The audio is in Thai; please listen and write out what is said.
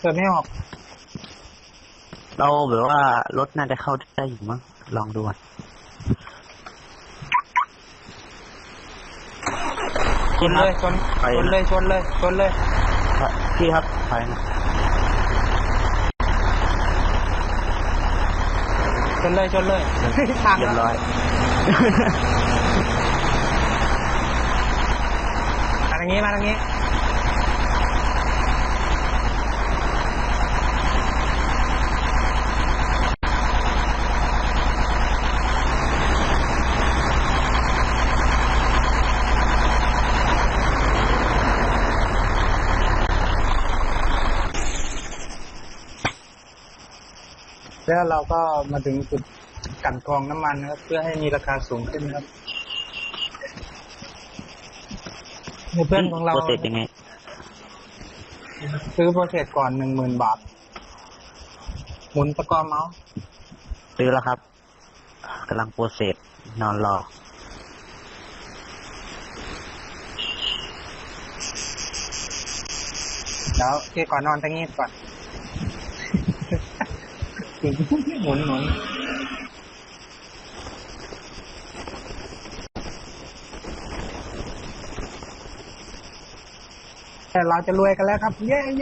เปิดไม่ออก เราแบบว่ารถน่าจะเข้าได้อยู่มั้งลองดูก่อนชนเลยชนไปชนเลยชนเลยชนเลยพี่ครับไปนะชนเลยชนเลยทางเรียบร้อยมาทางนี้มาทางนี้ แล้วเราก็มาถึงจุดกลันกรองน้ำมันนะครับ เพื่อให้มีราคาสูงขึ้นนะครับในเพื่อนของเราโปรเซสยังไงซื้อโปรเซสก่อนหนึ่งหมื่นบาท หมุนตะกร้อเมาส์ซื้อแล้วครับกำลังโปรเซสนอนรอแล้วเกี่ก่อนนอนตะงี้ก่อน หมุนหมุนแต่เราจะรวยกันแล้วครับ เย้